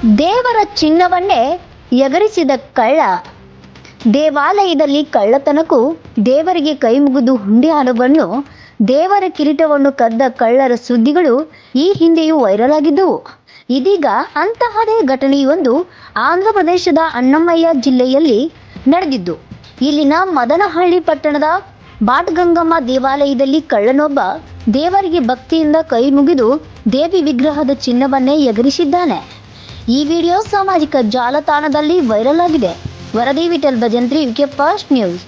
ದೇವರ ಚಿನ್ನವನ್ನೇ ಎಗರಿಸಿದ ಕಳ್ಳ. ದೇವಾಲಯದಲ್ಲಿ ಕಳ್ಳತನಕ್ಕೂ ದೇವರಿಗೆ ಕೈ ಮುಗಿದು ಹುಂಡಿ ಹಣವನ್ನು ದೇವರ ಕಿರೀಟವನ್ನು ಕದ್ದ ಕಳ್ಳರ ಸುದ್ದಿಗಳು ಈ ಹಿಂದೆಯೂ ವೈರಲ್ ಆಗಿದ್ದವು ಇದೀಗ ಅಂತಹದೇ ಘಟನೆಯೊಂದು ಆಂಧ್ರ ಪ್ರದೇಶದ ಅಣ್ಣಮಯ್ಯ ಜಿಲ್ಲೆಯಲ್ಲಿ ನಡೆದಿದ್ದು. ಇಲ್ಲಿನ ಮದನಹಳ್ಳಿ ಪಟ್ಟಣದ ಬಾಟ್ಗಂಗಮ್ಮ ದೇವಾಲಯದಲ್ಲಿ ಕಳ್ಳನೊಬ್ಬ ದೇವರಿಗೆ ಭಕ್ತಿಯಿಂದ ಕೈ ಮುಗಿದು ದೇವಿ ವಿಗ್ರಹದ ಚಿನ್ನವನ್ನೇ ಎಗರಿಸಿದ್ದಾನೆ. ಈ ವಿಡಿಯೋ ಸಾಮಾಜಿಕ ಜಾಲತಾಣದಲ್ಲಿ ವೈರಲ್ ಆಗಿದೆ. ವರದಿ Vittal Bhajantri UK fast news.